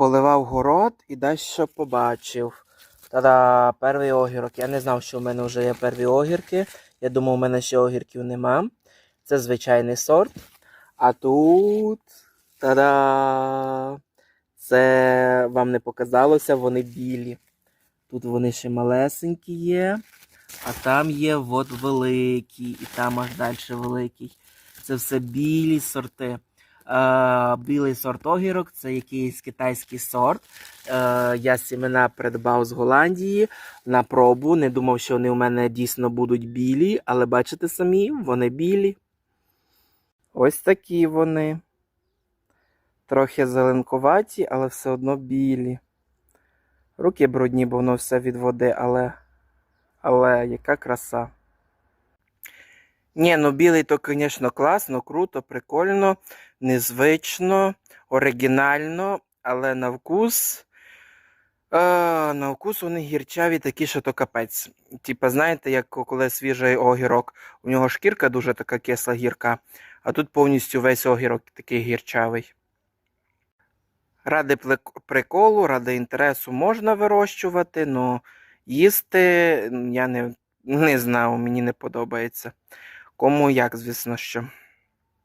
Поливав город і дещо побачив. Та-да, перший огірок. Я не знав, що в мене вже є перві огірки. Я думав, у мене ще огірків нема. Це звичайний сорт. А тут. Та-да! Це вам не показалося, вони білі. Тут вони ще малесенькі є, а там є от великі, і там аж далі великий. Це все білі сорти. Е, білий сорт огірок це якийсь китайський сорт. Е, я сімена придбав з Голландії на пробу. Не думав, що вони у мене дійсно будуть білі, але бачите самі, вони білі. Ось такі вони. Трохи зеленкуваті, але все одно білі. Руки брудні, бо воно все від води, але. Але яка краса. Ні, ну білий то, звісно, класно, круто, прикольно, незвично, оригінально, але на вкус. Е, на вкус вони гірчаві такі, що то капець. Типа, знаєте, як коли свіжий огірок, у нього шкірка дуже така кисла гірка, а тут повністю весь огірок такий гірчавий. Ради приколу, ради інтересу можна вирощувати, але їсти я не, не знаю, мені не подобається. Кому як, звісно, що.